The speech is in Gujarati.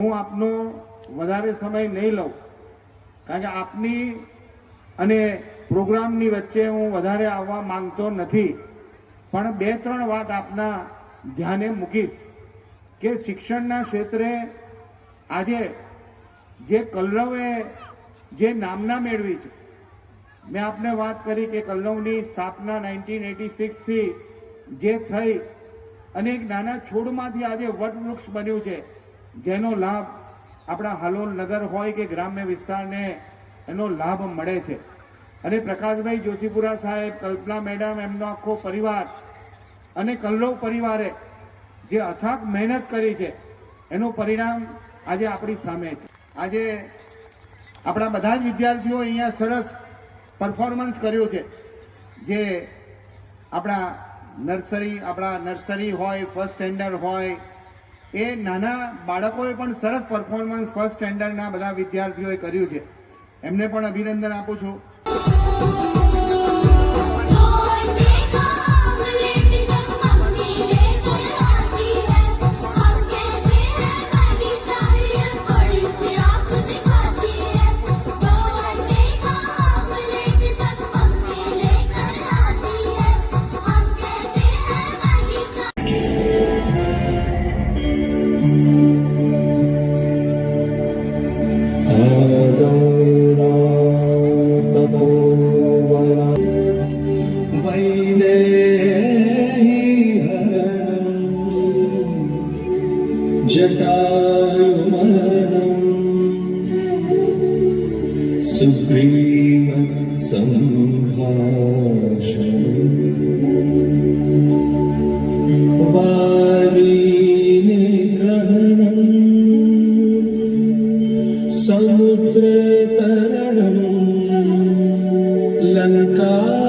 હું આપનો વધારે સમય નહીં લઉં. કારણ કે આપની અને પ્રોગ્રામની વચ્ચે હું વધારે આવવા માંગતો નથી. પણ બે, ત્રણ વાત આપના ધ્યાને મૂકીશ કે શિક્ષણના ક્ષેત્રે આજે જે કલરવે જે નામના મેળવી છે. મેં આપને વાત કરી કે કલ્લવની સ્થાપના નાઇન્ટીન એટી સિક્સથી જે થઈ અને એક નાના છોડમાંથી આજે વટવૃક્ષ બન્યું છે. જેનો લાભ આપણા હાલોલ નગર હોય કે ગ્રામ્ય વિસ્તારને એનો લાભ મળે છે. અને પ્રકાશભાઈ જોશીપુરા સાહેબ, કલ્પના મેડમ, એમનો આખો પરિવાર અને કલ્લવ પરિવારે જે અથાક મહેનત કરી છે, એનું પરિણામ આજે આપણી સામે છે. આજે આપણા બધા જ વિદ્યાર્થીઓ અહીંયા સરસ પરફોર્મન્સ કર્યું છે. જે આપણા નર્સરી આપણા નર્સરી હોય ફર્સ્ટ સ્ટેન્ડર્ડ હોય એ નાના બાળકોએ પણ સરસ પરફોર્મન્સ ફર્સ્ટ સ્ટેન્ડર્ડના બધા વિદ્યાર્થીઓએ કર્યું છે. એમને પણ અભિનંદન આપું છું. ജടായുമരണം സുഗ്രീവ സംഭാഷണം. വാരീനെ സമുദ്രതരണം ലങ്കാ